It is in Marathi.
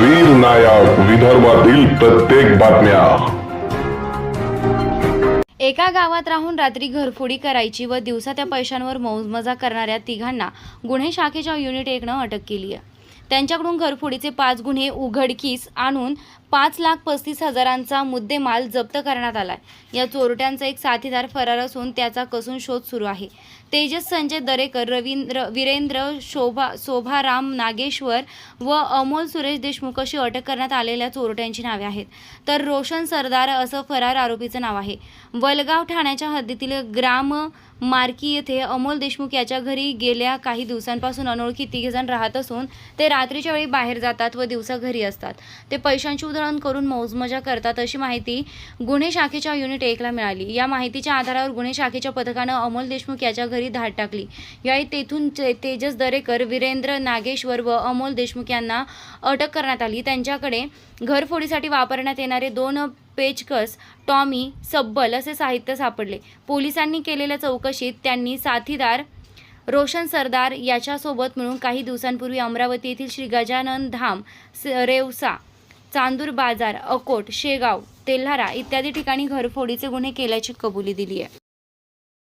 वीर नायक विदर्भातील प्रत्येक बातम्या. एका गावात राहून रात्री घरफोडी करायची व दिवसा त्या पैशांवर मौजमजा करणाऱ्या तिघांना गुन्हे शाखेच्या युनिट एकनं अटक केली आहे त्यांच्याकडून घरफोडीचे पाच गुन्हे उघडकीस आणून पाच लाख पस्तीस हजारांचा मुद्देमाल जप्त करण्यात आला या चोरट्यांचा एक साथीदार फरार असून त्याचा कसून शोध सुरू आहे. तेजस संजय दरेकर रवींद्र वीरेंद्र शोभा शोभाराम नागेश्वर व अमोल सुरेश देशमुख अशी अटक करण्यात आलेल्या चोरट्यांची नावे आहेत. तर रोशन सरदार असं फरार आरोपीचं नाव आहे. वलगाव ठाण्याच्या हद्दीतील ग्राम मार्की येथे अमोल देशमुख याच्या घरी गेल्या काही दिवसांपासून अनोळखी तिघेजण राहत असून ते रात्रीच्या वेळी बाहेर जातात व दिवसा घरी असतात. ते पैशांची उधळण करून मौजमजा करतात अशी माहिती गुन्हे शाखेच्या युनिट एकला मिळाली. या माहितीच्या आधारावर गुन्हे शाखेच्या पथकानं अमोल देशमुख याच्या घरी धाड टाकली. यावेळी तेथून ते- तेजस दरेकर वीरेंद्र नागेश्वर व अमोल देशमुख यांना अटक करण्यात आली. त्यांच्याकडे घरफोडीसाठी वापरण्यात येणारे दोन पेचकस टॉमी सब्बल असे साहित्य सापडले. पोलिसांनी केलेल्या चौकशीत त्यांनी साथीदार रोशन सरदार याच्यासोबत मिळून काही दिवसांपूर्वी अमरावती येथील श्री गजानन धाम स- रेवसा चांदूर बाजार अकोट शेगाव तेल्हारा इत्यादी ठिकाणी घरफोडीचे गुन्हे केल्याची कबुली दिली आहे.